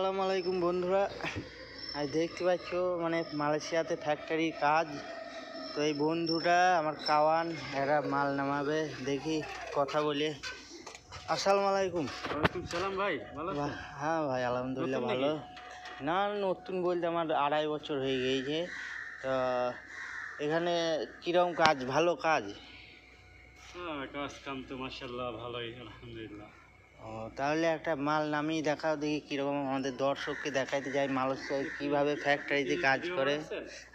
আসসালামু আলাইকুম বন্ধুরা। আজ দেখতে পাচ্ছ মানে মালয়েশিয়াতে ফ্যাক্টরির কাজ। তো এই বন্ধুটা আমার কাওয়ান এরা মাল নামাবে। দেখি কথা বলে। আসসালামু আলাইকুম সালাম ভাই ভালো হ্যাঁ ভাই আলহামদুলিল্লাহ ভালো। না নতুন বলতে আমার আড়াই বছর হয়ে গিয়েছে। তো এখানে কীরকম কাজ? ভালো কাজ? হ্যাঁ কাজ কাম তো মাশাল্লাহ ভালোই আলহামদুলিল্লাহ। ও তাহলে একটা মাল নামিয়ে দেখাও দেখি কীরকম আমাদের দর্শককে দেখাইতে যাই মালয়েশিয়ায় কীভাবে ফ্যাক্টরিতে কাজ করে।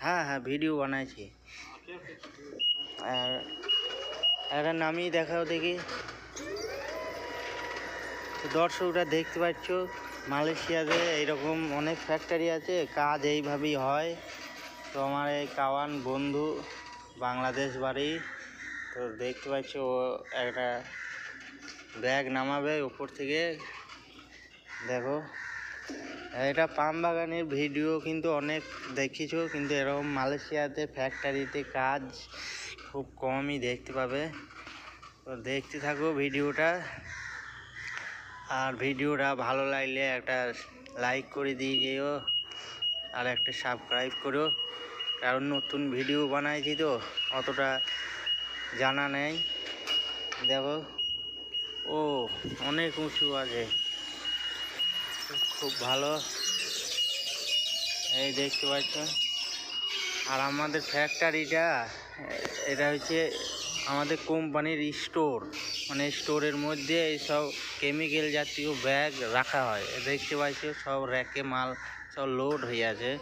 হ্যাঁ হ্যাঁ ভিডিও বানাইছি। আর একটা নামিয়ে দেখাও দেখি। তো দর্শকরা দেখতে পাচ্ছ মালয়েশিয়াতে এইরকম অনেক ফ্যাক্টরি আছে কাজ এইভাবেই হয়। তো আমার এই কাওয়ান বন্ধু বাংলাদেশ বাড়ি তো দেখতে পাচ্ছ ও একটা ব্যাগ নামাবে উপর থেকে। দেখো, এটা পাম বাগানের ভিডিও কিন্তু অনেক দেখিছো, কিন্তু এরকম মালয়েশিয়াতে ফ্যাক্টরিতে কাজ খুব কমই দেখতে পাবে। তো দেখতে থাকো ভিডিওটা। আর ভিডিওটা ভালো লাগলে একটা লাইক করে দিয়ে যেও আর একটা সাবস্ক্রাইব করো। কারণ নতুন ভিডিও বানাইছি তো, অতটা জানা নেই। দেখো ও, অনেক উঁচু আছে। খুব ভালো। এই দেখতে পাচ্ছ। আর আমাদের ফ্যাক্টরিটা এটা হচ্ছে আমাদের কোম্পানির স্টোর মানে স্টোরের মধ্যে এইসব কেমিক্যাল জাতীয় ব্যাগ রাখা হয়। দেখতে পাচ্ছ, সব র্যাকে মাল সব লোড হয়ে আছে।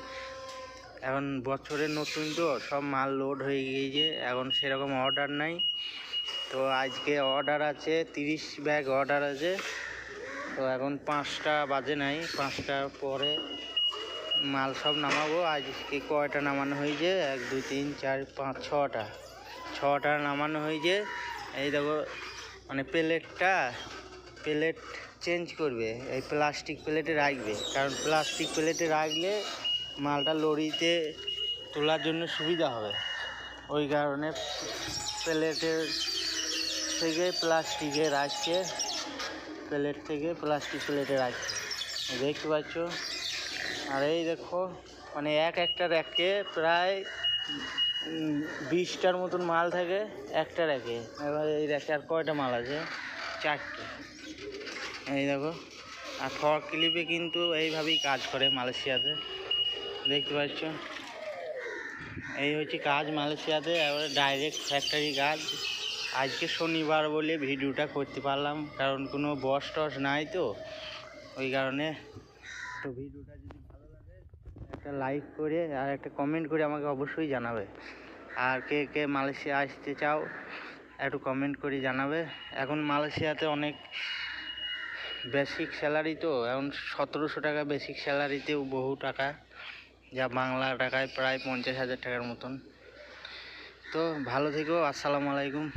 এখন বছরের নতুন তো, সব মাল লোড হয়ে গিয়েছে। এখন সেরকম অর্ডার নাই। তো আজকে অর্ডার আছে, তিরিশ ব্যাগ অর্ডার আছে। তো এখন পাঁচটা বাজে নাই পাঁচটার পরে মাল সব নামাবো। আজকে কয়টা নামানো হয়েছে? এক, দুই, তিন, চার, পাঁচ, ছটা। ছটা নামানো হয়েছে। এই দেখো মানে প্লেটটা, প্লেট চেঞ্জ করবে, এই প্লাস্টিক প্লেটে রাখবে। কারণ প্লাস্টিক প্লেটে রাখলে মালটা লরিতে তোলার জন্য সুবিধা হবে। ওই কারণে প্লেটের থেকে প্লাস্টিকে রাখছে প্লেট থেকে প্লাস্টিক প্লেটে রাখছে দেখতে পাচ্ছ? আর এই দেখো মানে এক একটা র্যাকে প্রায় বিশটার মতন মাল থাকে একটা র্যাকে। এবার এই র্যাকে আর কয়টা মাল আছে? চারটে। এই দেখো, আর ফর ক্লিপে কিন্তু এইভাবেই কাজ করে মালয়েশিয়াতে। দেখতে পাচ্ছ? এই হচ্ছে কাজ মালয়েশিয়াতে, এবারে ডাইরেক্ট ফ্যাক্টরি কাজ। আজকে শনিবার বলে ভিডিওটা করতে পারলাম, কারণ কোনো বস টস নাই তো। ওই কারণে তো ভিডিওটা যদি ভালো লাগে, একটা লাইক করে আর একটা কমেন্ট করে আমাকে অবশ্যই জানাবে। আর কে কে মালয়েশিয়া আসতে চাও, একটু কমেন্ট করে জানাবে। এখন মালয়েশিয়াতে অনেক বেসিক স্যালারি তো, এখন সতেরোশো টাকা বেসিক স্যালারিতেও বহু টাকা, যা বাংলা টাকায় প্রায় পঞ্চাশ হাজার টাকার মতন। তো ভালো থেকো, আসসালামু আলাইকুম।